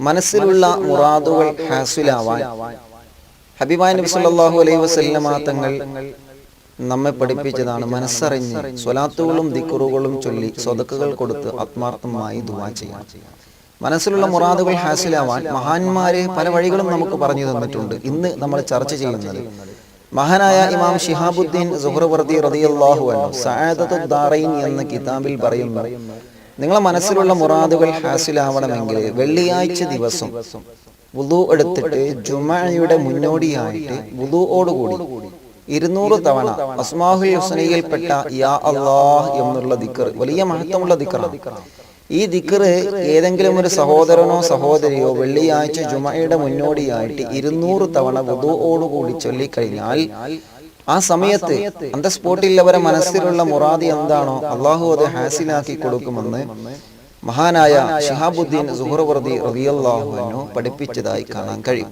മനസ്സിലുള്ള മുറാദുകൾ ഹാസിലാവാൻ ഹബീബായ നബി സല്ലല്ലാഹു അലൈഹി വസല്ലമ തങ്ങൾ നമ്മെ പഠിപ്പിച്ചതാണ് മനസ്സറിഞ്ഞ് സ്വലാത്തുകളും ദിക്കുറുകളും ചൊല്ലി സ്വതക്കുകൾ കൊടുത്ത് ആത്മാർത്ഥമായി ദുവാ ചെയ്യാം. മനസ്സിലുള്ള മുറാദുകൾ ഹാസിലാവാൻ മഹാന്മാരെ പല വഴികളും നമുക്ക് പറഞ്ഞു തന്നിട്ടുണ്ട്. ഇന്ന് നമ്മൾ ചർച്ച ചെയ്യുന്നത് മഹാനായ ഇമാം ഷിഹാബുദ്ദീൻ സുഹ്റവർദി റളിയല്ലാഹു അൻഹു സഅദത്തു ദാറൈൻ എന്ന കിതാബിൽ പറയുന്നു നിങ്ങളെ മനസ്സിലുള്ള മുറാദുകൾ ഹാസിലാവണമെങ്കിൽ വെള്ളിയാഴ്ച ദിവസം വുദു എടുത്തിട്ട് ജുമയുടെ മുന്നോടിയായിട്ട് വുദുവോടുകൂടി ഇരുന്നൂറ് തവണ അസ്മാഹുൽ ഹുസനയിൽപ്പെട്ട യാ അള്ളാഹ് എന്നുള്ള ദിക്കർ വലിയ മഹത്വമുള്ള ദിക്കറാണ്. ഈ ദിക്കർ ഏതെങ്കിലും ഒരു സഹോദരനോ സഹോദരിയോ വെള്ളിയാഴ്ച ജുമയുടെ മുന്നോടിയായിട്ട് ഇരുന്നൂറ് തവണ വുദുവോടുകൂടി ചൊല്ലിക്കഴിഞ്ഞാൽ ആ സമയത്ത് അന്ത സ്പോട്ടിൽ അവരെ മനസ്സിലുള്ള മുറാദി എന്താണോ അള്ളാഹു അത് ഹാസിലാക്കി കൊടുക്കുമെന്ന് മഹാനായ ഷിഹാബുദ്ദീൻ സുഹ്റവർദി റബിയല്ലാഹുവിനോ പഠിപ്പിച്ചതായി കാണാൻ കഴിയും.